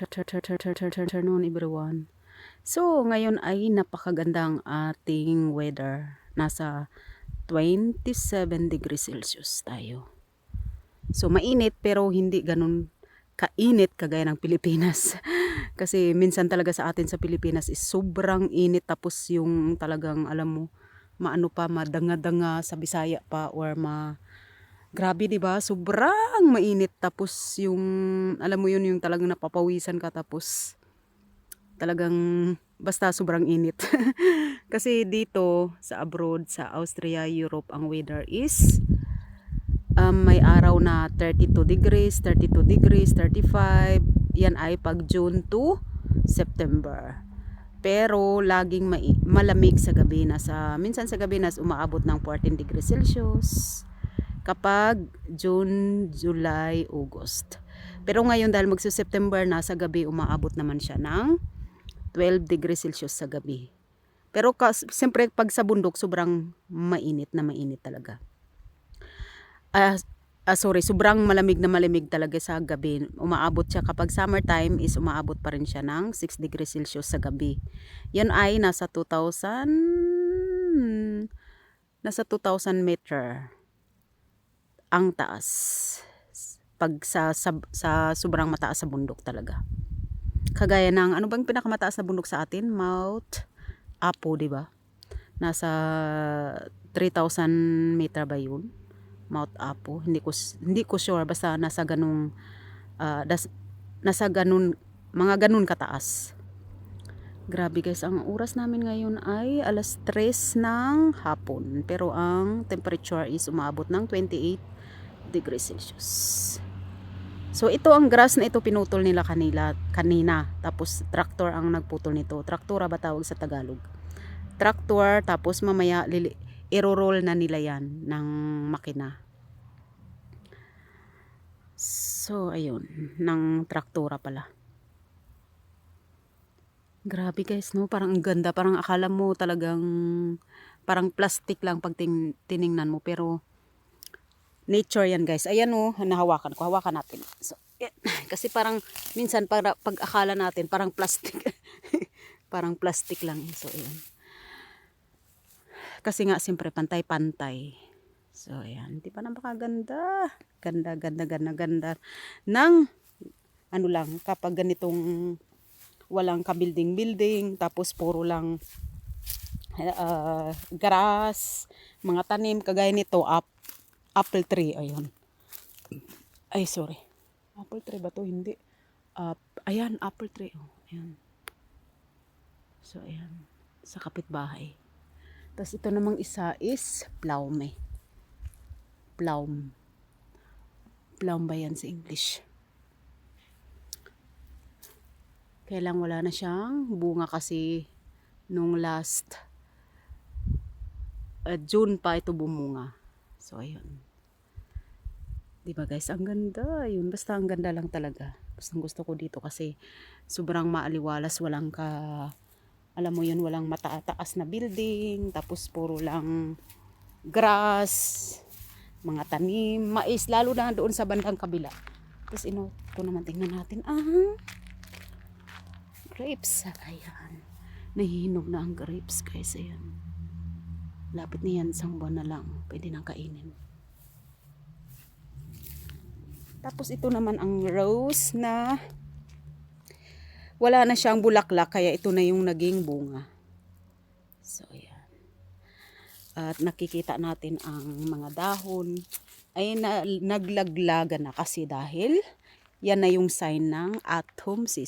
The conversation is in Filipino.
afternoon everyone. So, ngayon ay napakagandang ating weather. Nasa 27 degrees Celsius tayo. So, mainit pero hindi ganun kainit kagaya ng Pilipinas. Kasi minsan talaga sa atin sa Pilipinas is sobrang init tapos yung talagang alam mo, maano pa, madanga-danga sa Bisaya pa or ma Grabe 'di ba? Sobrang mainit tapos yung alam mo yun yung talagang napapawisan ka tapos talagang basta sobrang init. Kasi dito sa abroad, sa Austria, Europe, ang weather is um, may araw na 32 degrees, 32 degrees, 35. Yan ay pag June to September. Pero laging malamig sa gabi na sa minsan sa gabi na umaabot ng 14 degrees Celsius kapag June, July, August. Pero ngayon dahil magso-September na sa gabi umaabot naman siya ng 12 degrees Celsius sa gabi. Pero kas, siyempre pag sa bundok sobrang mainit na mainit talaga. Ah, ah, sorry, sobrang malamig na malamig talaga sa gabi. Umaabot siya kapag summertime is umaabot pa rin siya ng 6 degrees Celsius sa gabi. Yan ay nasa 2,000 nasa 2,000 meter ang taas pag sa, sa, sa sobrang mataas sa bundok talaga. Kagaya ng ano bang pinakamataas na bundok sa atin? Mount Apo, 'di ba? Nasa 3,000 meter ba 'yun? Mount Apo. Hindi ko hindi ko sure basta nasa ganung uh, das, nasa ganun mga ganun kataas. Grabe guys, ang oras namin ngayon ay alas 3 ng hapon. Pero ang temperature is umabot ng 28 degrees Celsius. So ito ang grass na ito pinutol nila kanila, kanina. Tapos tractor ang nagputol nito. Traktora ba tawag sa Tagalog? Tractor tapos mamaya iro-roll na nila yan ng makina. So ayun, ng traktora pala. Grabe guys, no? Parang ang ganda. Parang akala mo talagang parang plastic lang pag ting, tiningnan mo. Pero nature yan guys. Ayan o, oh, nahawakan ko. Hawakan natin. So. Kasi parang minsan para, pag akala natin parang plastic. parang plastic lang. So ayan. Kasi nga siyempre pantay-pantay. So ayan. Di pa napakaganda. Ganda, ganda, ganda, ganda. Nang ano lang kapag ganitong walang ka-building-building tapos puro lang uh, grass, mga tanim kagaya nito up apple tree, ayun. Ay, sorry. Apple tree ba to? Hindi. Uh, ayan, apple tree. Oh, ayan. So, ayan. Sa kapitbahay. Tapos ito namang isa is plaume. Plaum. Plaum ba yan sa English? Kaya lang wala na siyang bunga kasi nung last uh, June pa ito bumunga. So, ayun. Di ba guys, ang ganda. Yun, basta ang ganda lang talaga. Gusto gusto ko dito kasi sobrang maaliwalas, walang ka alam mo yun, walang mataas na building, tapos puro lang grass, mga tanim, mais, lalo na doon sa bandang kabila. Tapos ino, ko naman tingnan natin, ah, grapes, ayan. Nahihinog na ang grapes guys, ayan. Lapit na yan, isang buwan na lang. Pwede nang kainin. Tapos ito naman ang rose na wala na siyang bulaklak kaya ito na yung naging bunga. So ayan. At nakikita natin ang mga dahon ay na, naglaglaga na kasi dahil yan na yung sign ng season.